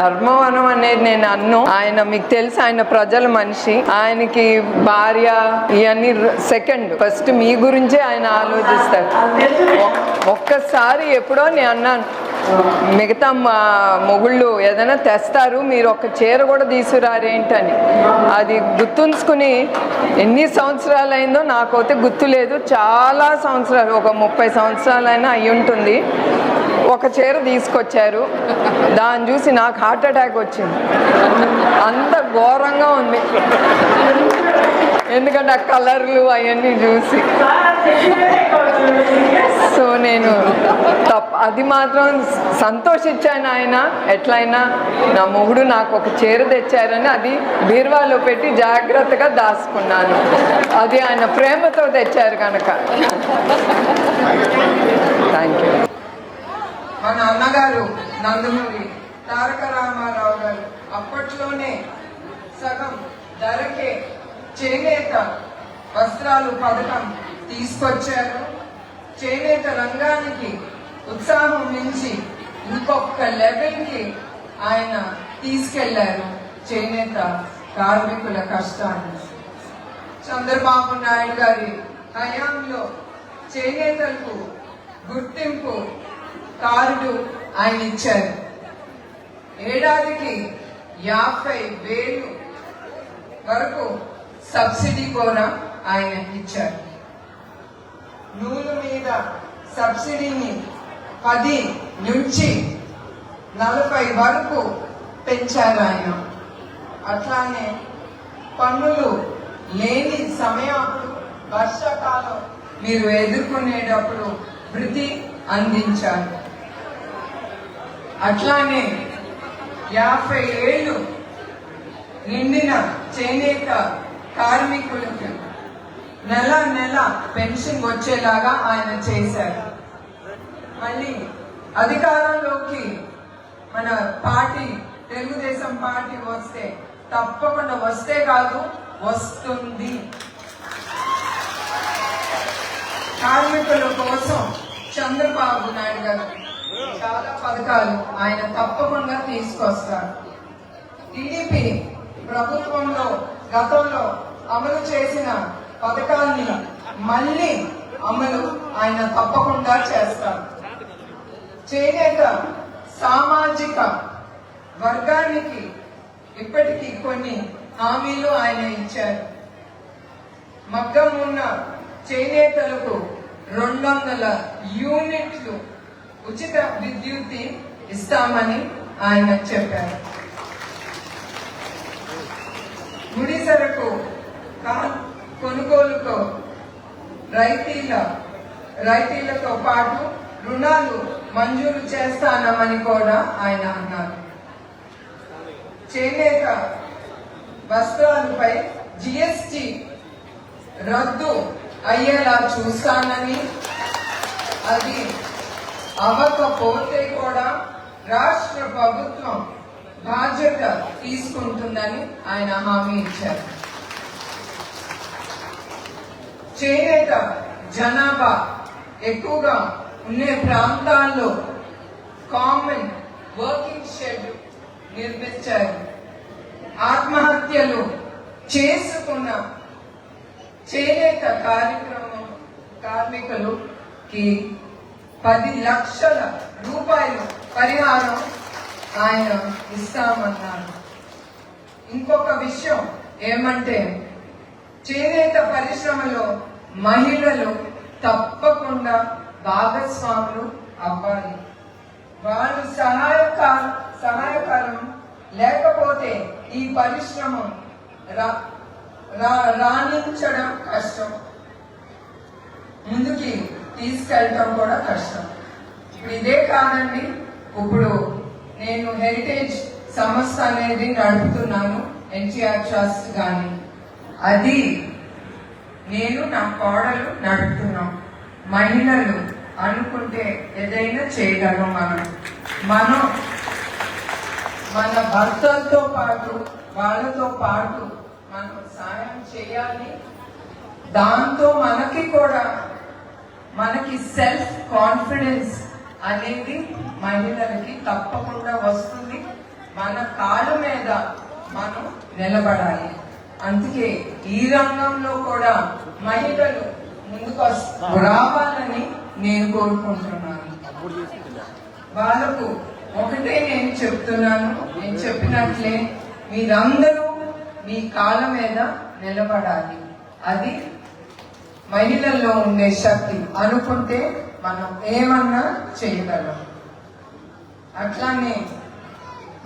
ధర్మవనం అనేది నేను అన్ను. ఆయన మీకు తెలుసు ఆయన ప్రజల మనిషి. ఆయనకి భార్య ఇవన్నీ సెకండ్. ఫస్ట్ మీ గురించే ఆయన ఆలోచిస్తారు. ఒక్కసారి ఎప్పుడో నేను అన్నాను మిగతా మా మొగుళ్ళు ఏదైనా తెస్తారు మీరు ఒక చీర కూడా తీసుకురారేంటని. అది గుర్తుంచుకుని ఎన్ని సంవత్సరాలు అయిందో నాకైతే గుర్తు లేదు చాలా సంవత్సరాలు ఒక ముప్పై సంవత్సరాలైనా అయి ఉంటుంది ఒక చీర తీసుకొచ్చారు. దాన్ని చూసి నాకు హార్ట్ అటాక్ వచ్చింది. అంత ఘోరంగా ఉంది. ఎందుకంటే ఆ కలర్లు అవన్నీ చూసి. సో నేను తప్ప అది మాత్రం సంతోషించాను ఆయన. ఎట్లయినా నా మొగుడు నాకు ఒక చీర తెచ్చారని అది బీర్వాలో పెట్టి జాగ్రత్తగా దాచుకున్నాను. అది ఆయన ప్రేమతో తెచ్చారు కనుక. థ్యాంక్ యూ మా నాన్నగారు నందమూరి తారక రామారావు గారు అప్పట్లోనే సగం ధరకే చేనేత వస్త్రాలు పథకం తీసుకొచ్చారు. చేనేత రంగానికి ఉత్సాహం మించి ఇంకొక లెవెల్కి ఆయన తీసుకెళ్ళారు చేనేత కార్మికుల కష్టాన్ని. చంద్రబాబు నాయుడు గారి హయాంలో చేనేతలకు గుర్తింపు కార్డు ఆయన ఇచ్చారు. ఏడాదికి యాభై వేలు వరకు సబ్సిడీ కూడా ఆయన ఇచ్చారు. నూలు మీద సబ్సిడీని పది నుంచి నలభై వరకు పెంచారు ఆయన. అట్లానే పన్నులు లేని సమయప్పుడు వర్షాకాలం మీరు ఎదుర్కొనేటప్పుడు వృద్ధి అందించారు. అట్లానే యాభై ఏళ్ళు నిండిన చేనేత కార్మికులకు నెల నెల పెన్షన్ వచ్చేలాగా ఆయన చేశారు. మళ్ళీ అధికారంలోకి మన పార్టీ తెలుగుదేశం పార్టీ వస్తే తప్పకుండా వస్తే కాదు వస్తుంది. కార్మికుల కోసం చంద్రబాబు నాయుడు గారు చాలా పథకాలు ఆయన తప్పకుండా తీసుకొస్తారు. టీడీపీ ప్రభుత్వంలో గతంలో అమలు చేసిన పథకాన్ని మళ్ళీ అమలు ఆయన తప్పకుండా చేస్తారు. చేనేత సామాజిక వర్గానికి ఇప్పటికీ కొన్ని హామీలు ఆయన ఇచ్చారు. మగ్గం ఉన్న చేనేతలకు రెండు వందల యూనిట్లు ఉచిత విద్యుత్ ఇస్తామని ఆయన చెప్పారు. ముడి సరకు కొనుగోలుకు రైతీల రైతీలతో పాటు రుణాలు మంజూరు చేస్తానమని కూడా ఆయన అన్నారు. చేనేత వస్త్రాలపై జిఎస్టి రద్దు అయ్యేలా చూస్తానని అది అవ్వకపోతే కూడా రాష్ట్ర ప్రభుత్వం బాధ్యత తీసుకుంటుందని ఆయన హామీ ఇచ్చారు. చేనేత జనాభా ఎక్కువగా ఉండే ప్రాంతాల్లో కామన్ వర్కింగ్ షెడ్ నిర్మించారు. ఆత్మహత్యలు చేసుకున్న చేనేత కార్యక్రమం కార్మికులకి పది లక్షల రూపాయలు పరిహారం ఆయన ఇస్తామన్నారు. ఇంకొక విషయం ఏమంటే చేనేత పరిశ్రమలో మహిళలు తప్పకుండా భాగస్వాములు అవ్వాలి. వాళ్ళు సహాయక సహాయకరం లేకపోతే ఈ పరిశ్రమ రా- రా- రాణించడం కష్టం. ముందుకి తీసుకెళ్ళటం కూడా కష్టం. ఇప్పుడు ఇదే కాదండి ఇప్పుడు నేను హెరిటేజ్ సంస్థ అనేది నడుపుతున్నాను ఎన్టీఆర్ ట్రస్ట్ కానీ అది నేను నా కోడలు నడుపుతున్నాం. మహిళలు అనుకుంటే ఏదైనా చేయగలం మనం. మనం మన భర్తలతో పాటు వాళ్ళతో పాటు మనం సాయం చేయాలి. దాంతో మనకి కూడా మనకి సెల్ఫ్ కాన్ఫిడెన్స్ అనేది మహిళలకి తప్పకుండా వస్తుంది. మన కాళ్ళ మీద మనం నిలబడాలి. అందుకే ఈ రంగంలో కూడా మహిళలు ముందుకు రావాలని నేను కోరుకుంటున్నాను. వాళ్ళకు ఒకటే నేను చెప్తున్నాను. నేను చెప్పినట్లే మీరందరూ మీ కాళ్ళ మీద నిలబడాలి. అది మహిళల్లో ఉండే శక్తి అనుకుంటే మనం ఏమన్నా చేయగలం. అట్లానే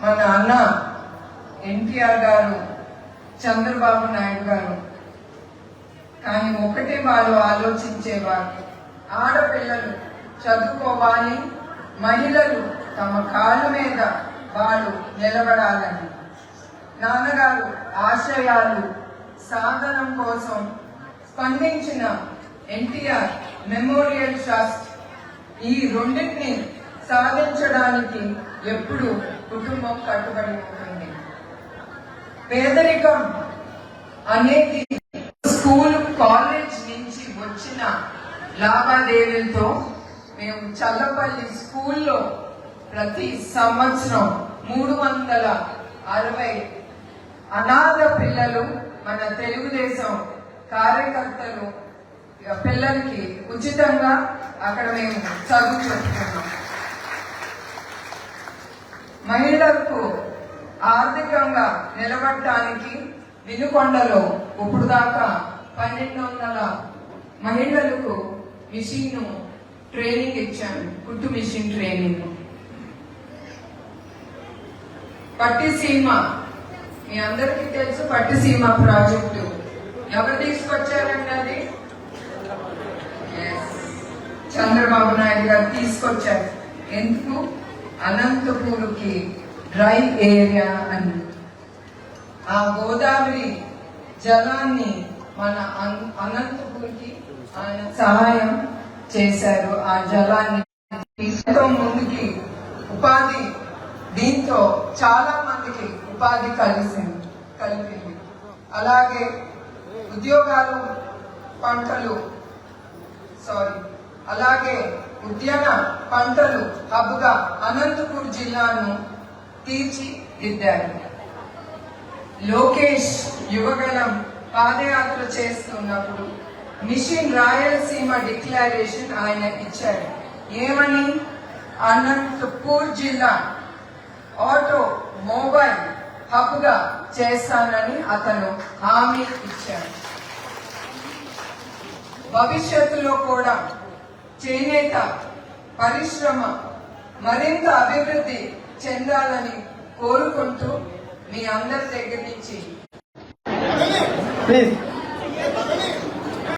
మన అన్న ఎన్టీఆర్ గారు చంద్రబాబు నాయుడు గారు కానీ ఒకటే వాళ్ళు ఆలోచించేవారు ఆడపిల్లలు చదువుకోవాలి మహిళలు తమ కాళ్ళ మీద వాళ్ళు నిలబడాలని. నాన్నగారు ఆశయాలు సాధనం కోసం స్పందించిన ఎన్టీఆర్ మెమోరియల్ ట్రస్ట్ ఈ రెండింటిని సాధించడానికి ఎప్పుడు కుటుంబం కట్టుబడి ఉంటుంది. పేదరికం అనేది స్కూల్ కాలేజ్ నుంచి వచ్చిన లావాదేవీలతో మేము చల్లపల్లి స్కూల్లో ప్రతి సంవత్సరం మూడు వందల అరవై అనాథ పిల్లలు మన తెలుగుదేశం కార్యకర్తలు పిల్లలకి ఉచితంగా అక్కడ మేము చదువు చెప్తున్నాం మహిళలకు ఆర్థికంగా నిలబడటానికి వినుకొండలో ఇప్పుడు దాకా పన్నెండు వందల మహిళలకు మిషన్ ట్రైనింగ్ ఇచ్చాను. కుట్టు మిషన్ ట్రైనింగ్. పట్టిసీమ మీ అందరికీ తెలుసు పట్టిసీమ ప్రాజెక్టు. ఎవరు తీసుకొచ్చారండి అది? చంద్రబాబు నాయుడు గారు తీసుకొచ్చారు. ఎందుకు? అనంతపూర్కి డ్రై ఏరియా అని. ఆ గోదావరి జలాన్ని మన అన్- అనంతపూర్కి ఆయన సహాయం చేశారు. ఆ జలాన్ని ముందుకి ఉపాధి దీంతో చాలా మందికి ఉపాధి కలిసింది కలిపింది. అలాగే ఉద్యోగాలు పంటలు సారీ అలాగే ఉద్యాన పంటలు హబ్గా అనంతపూర్ జిల్లాను తీర్చిదిద్దారు. లోకేష్ యువగణం పాదయాత్ర చేస్తున్నప్పుడు మిషన్ రాయలసీమ డిక్లరేషన్ ఆయన ఇచ్చారు. ఏమని? అనంతపూర్ జిల్లా ఆటో మొబైల్ హబ్గా చేస్తానని అతను హామీ ఇచ్చాడు. భవిష్యత్తులో కూడా చేనేత పరిశ్రమ మరింత అభివృద్ధి చెందాలని కోరుకుంటూ మీ అందరి దగ్గర నుంచి ప్లీజ్